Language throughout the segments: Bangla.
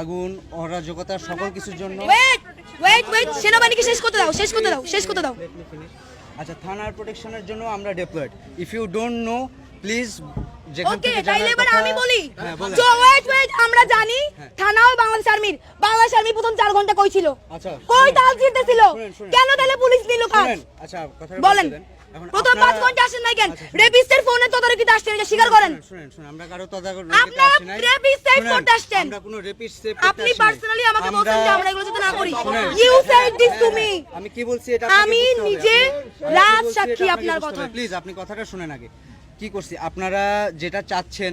আগুন অরাজকতা সকল কিছুর জন্য ওয়েট ওয়েট ওয়েট সেনাবাহিনীকে শেষ করতে দাও শেষ করতে দাও শেষ করতে দাও। আচ্ছা থানার প্রোটেকশনের জন্য আমরা deployed if you don't know please okay তাইলে এবার আমি বলি। বলেন। তো ওয়েট ওয়েট আমরা জানি হ্যাঁ। থানাও বাংলাদেশ আর্মির বাংলাদেশ আর্মি প্রথম চার ঘণ্টা কই ছিল? আচ্ছা। কই। তাল শুনেন। কেন তাহলে পুলিশ নিল কাজ আচ্ছা কথাটা বলেন। প্রথম পাঁচ ঘণ্টা আসেন নাই কেন? ফোনে তদারকিতে আসছেন এটা স্বীকার করেন। শুনেন, শুনেন শুনেন আমরা কারও তদারকি আপনারা আসি নাই। rapist save শুনেন, করতে আসছেন। আমরা কোনো rapist save আপনি করতে আসি নাই। পার্সোনালি আমাকে বলছেন যে আমরা এগুলো যাতে না করি। You said this to me আমি কি বলছি এটা আমি নিজে সাক্ষী আপনার কথা। প্লিজ আপনি কথাটা শুনেন আগে। কি করছি? আপনারা যেটা চাচ্ছেন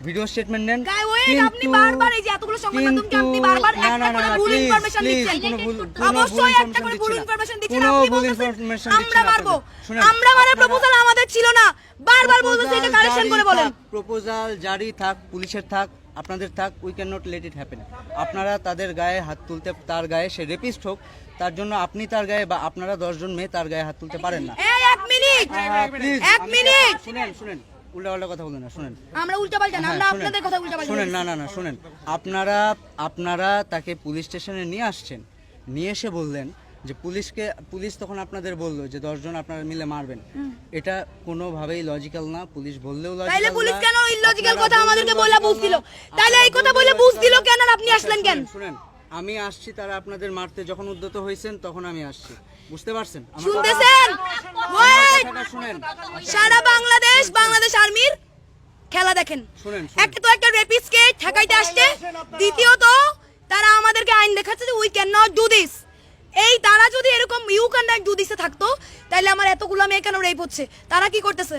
ভিডিও স্টেটমেন্ট নেন। গায়ে ওয়েট আপনি বারবার এই যে এতগুলো সংবাদ মাধ্যমকে আপনি বারবার একটা করে ভুল ইনফরমেশন দিচ্ছেন? কোনো ভুল- কোনো ভুল অবশ্যই একটা করে ভুল ইনফরমেশন দিচ্ছেন। আপনি ভুল বলতেছেন information দিচ্ছি আমরা মারবো। আমরা আপনারা- প্রপোজাল আমাদের ছিল না। বারবার বলতেছে এটা কারেকশন করে বলেন। প্রপোজাল জারি থাক পুলিশের থাক আপনাদের থাক we can not let it happen আপনারা তাদের গায়ে হাত তুলতে তার গায়ে সে রেপিস্ট হোক তার জন্য আপনি তার গায়ে বা আপনারা দশজন মেয়ে তার গায়ে হাত তুলতে পারেন না। এক মিনিট। এক মিনিট। শুনেন শুনেন। উল্টা কথা বলবেন না শুনেন। আমরা উল্টা না হ্যাঁ, আমরা আপনাদের কথা উল্টা শুনেন না না না শুনেন। আপনারা আপনারা তাকে পুলিশ স্টেশনে নিয়ে আসছেন। নিয়ে এসে বললেন যে পুলিশকে পুলিশ তখন আপনাদের বলল যে দশজন আপনারা মিলে মারবেন। এটা কোনোভাবেই লজিক্যাল না। পুলিশ বললেও তাইলে পুলিশ কেন ইলজিক্যাল কথা আমাদেরকে বলে বুঝ দিল তাইলে এই কথা বলে বুঝ দিল কেন আর আপনি আসলেন কেন? শুনেন। আমি আসছি তারা আপনাদের মারতে। যখন উদ্যত হয়েছেন তখন আমি আসছি। বুঝতে পারছেন? শুনতেছেন? শুনেন। সারা বাংলাদেশ বাংলাদেশ আর্মির খেলা দেখেন। একটা তো একটা রেপিস্টকে ঠেকাইতে আসছে। দ্বিতীয়ত তারা আমাদেরকে আইন দেখাচ্ছে যে we can not do this এই তারা যদি এরকম ইউ ক্যান নট ডু দিসে থাকতো তাহলে আমার এতগুলো মেয়ে কেন রেপ হচ্ছে? তারা কি করতেছে?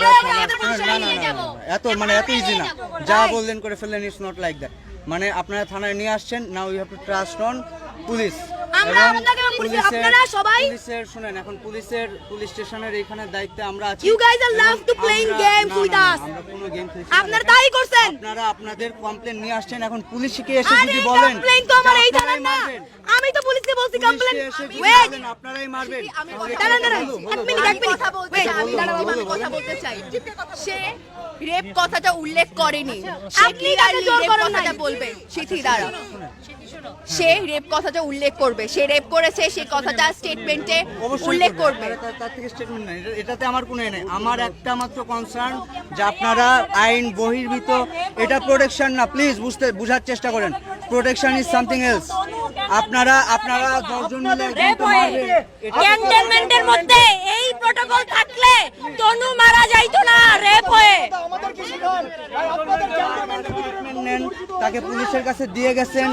আমরা না, না, এত মানে এত ইজি না। যা বললেন করে ফেললেন ইটস নট লাইক দ্যাট মানে আপনারা থানায় নিয়ে আসছেন now you have to trust on police আপনারা সবাই- পুলিশের শুনেন এখন পুলিশের পুলিশ স্টেশনের এখানে দায়িত্বে আমরা আছি। আপনারা তাই করছেন। আপনারা আপনাদের কমপ্লেন নিয়ে আসছেন এখন পুলিশকে এসে যদি বলেন কমপ্লেইন তো আমার এই আপনারাই থানার না মারবেন, আমি তো পুলিশকে বলছি কমপ্লেইন পুলিশকে এসে যদি বলেন আপনারাই মারবেন। দাঁড়ান দাঁড়ান বলো, বলো, এক মিনিট এক মিনিট। কথা বলতে আমি দাঁড়াও, আমি কথা বলতে চাই। সে রেপ কথাটা উল্লেখ করেনি। সে আপনি জোর করেন সিথি সে রেপ কথাটা উল্লেখ করবে। সে রেপ করেছে সেই কথাটা স্টেটমেন্টে উল্লেখ করবে। তার- থেকে স্টেটমেন্ট নাই। এটাতে আমার কোনো নেই। আমার একটা মাত্র কনসার্ন যে আপনারা আইন বহির্ভূত এটা প্রোটেকশন না প্লিজ বুঝতে বুঝার চেষ্টা করেন। প্রোটেকশন ইজ সামথিং এলস আপনারা আপনারা দশজন মিলে ক্যান্টনমেন্টের মধ্যে এই প্রোটোকল থাকলে তনু মারা যাইতো না রেপ হয়ে। তাকে পুলিশের কাছে দিয়ে গেছেন।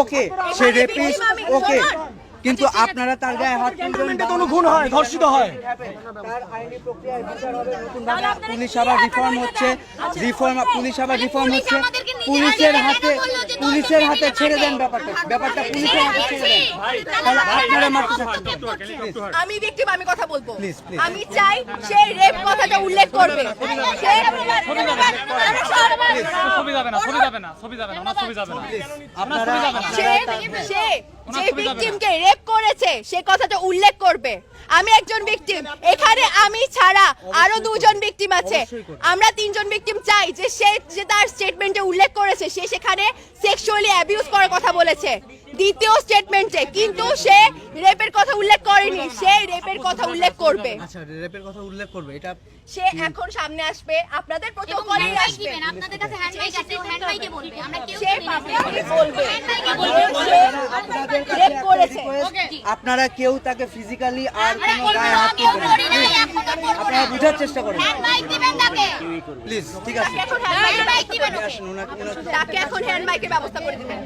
ওকে সে রেপিস্ট ওকে। কিন্তু আপনারা তার গায়ে হাত তুলবেন কোনো খুন হয় ধর্ষিত হয় তার আইনি প্রক্রিয়ায় বিচার হবে নতুন ভাবে পুলিশ আবার রিফর্ম হচ্ছে রিফর্ম পুলিশ আবার রিফর্ম হচ্ছে পুলিশের হাতে পুলিশের হাতে ছেড়ে দেন ব্যাপারটা ব্যাপারটা পুলিশের হাতে ছেড়ে দেন তাহলে আপনারা মারতে চাচ্ছেন আমি ভিকটিম আমি কথা বলব. আমি চাই সে রেপ কথাটা উল্লেখ করবে সে ছবি যাবে না ছবি যাবে না ছবি যাবে না ছবি যাবে না আপনারা সে সে যে ভিকটিমকে রেপ করেছে সে কথাটা উল্লেখ করবে। আমি একজন ভিকটিম এখানে আমি ছাড়া আরও দুজন ভিকটিম আছে। আমরা তিনজন ভিকটিম চাই যে সে যে তার স্টেটমেন্টে উল্লেখ করেছে সে সেখানে সেক্সুয়ালি অ্যাবিউজ করার কথা বলেছে। দ্বিতীয় স্টেটমেন্টে কিন্তু সে রেপের কথা উল্লেখ করেনি সে রেপের কথা উল্লেখ করবে। আচ্ছা রেপের কথা উল্লেখ করবে এটা সে এখন সামনে আসবে আপনাদের প্রোটোকলে আসবে। আপনাদের কাছে হ্যান্ডমাইক আছে হ্যান্ডমাইকে বলবে। আমরা কেউ সে পাবলিকলি বলবে। হ্যান্ডমাইকে বলবে। রেপ করেছে। আপনারা কেউ তাকে ফিজিক্যালি আর কোনো গায়ে হাত তুলবেন আপনারা বুঝার চেষ্টা করেন। হ্যান্ডমাইক দিবেন তাকে। প্লিজ ঠিক আছে। এখন হ্যান্ড ব্যবস্থা করে দিবেন।